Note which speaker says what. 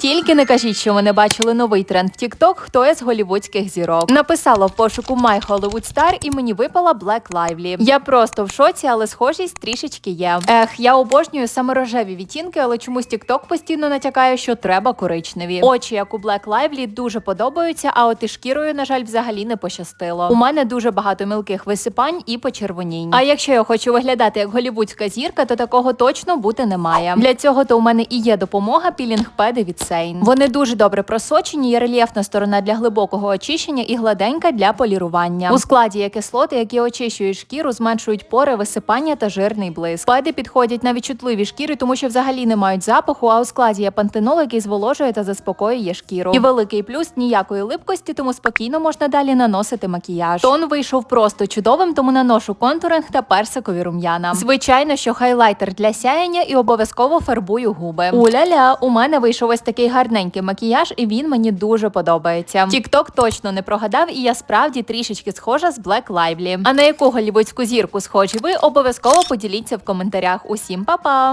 Speaker 1: Тільки не кажіть, що ви не бачили новий тренд в TikTok, хто є з голівудських зірок. Написала в пошуку My Hollywood Star і мені випала Black Lively. Я просто в шоці, але схожість трішечки є. Ех, я обожнюю саме рожеві відтінки, але чомусь TikTok постійно натякає, що треба коричневі. Очі, як у Black Lively, дуже подобаються, а от із шкірою, на жаль, взагалі не пощастило. У мене дуже багато мілких висипань і почервонінь. А якщо я хочу виглядати як голівудська зірка, то такого точно бути не має. Для цього то у мене і є допомога пілінг-педи від Сейн. Вони дуже добре просочені, є рельєфна сторона для глибокого очищення і гладенька для полірування. У складі є кислоти, які очищують шкіру, зменшують пори, висипання та жирний блиск. Педи підходять на відчутливі шкіри, тому що взагалі не мають запаху. А у складі є пантенол, який зволожує та заспокоює шкіру. І великий плюс ніякої липкості, тому спокійно можна далі наносити макіяж. Тон вийшов просто чудовим, тому наношу контуринг та персикові рум'яна. Звичайно, що хайлайтер для сяєння і обов'язково фарбую губи. Уля-ля, у мене вийшов ось такий гарненький макіяж, і він мені дуже подобається. Тікток точно не прогадав, і я справді трішечки схожа з Black Lively. А на яку голівудську зірку схожі ви? Обов'язково поділіться в коментарях. Усім па-па!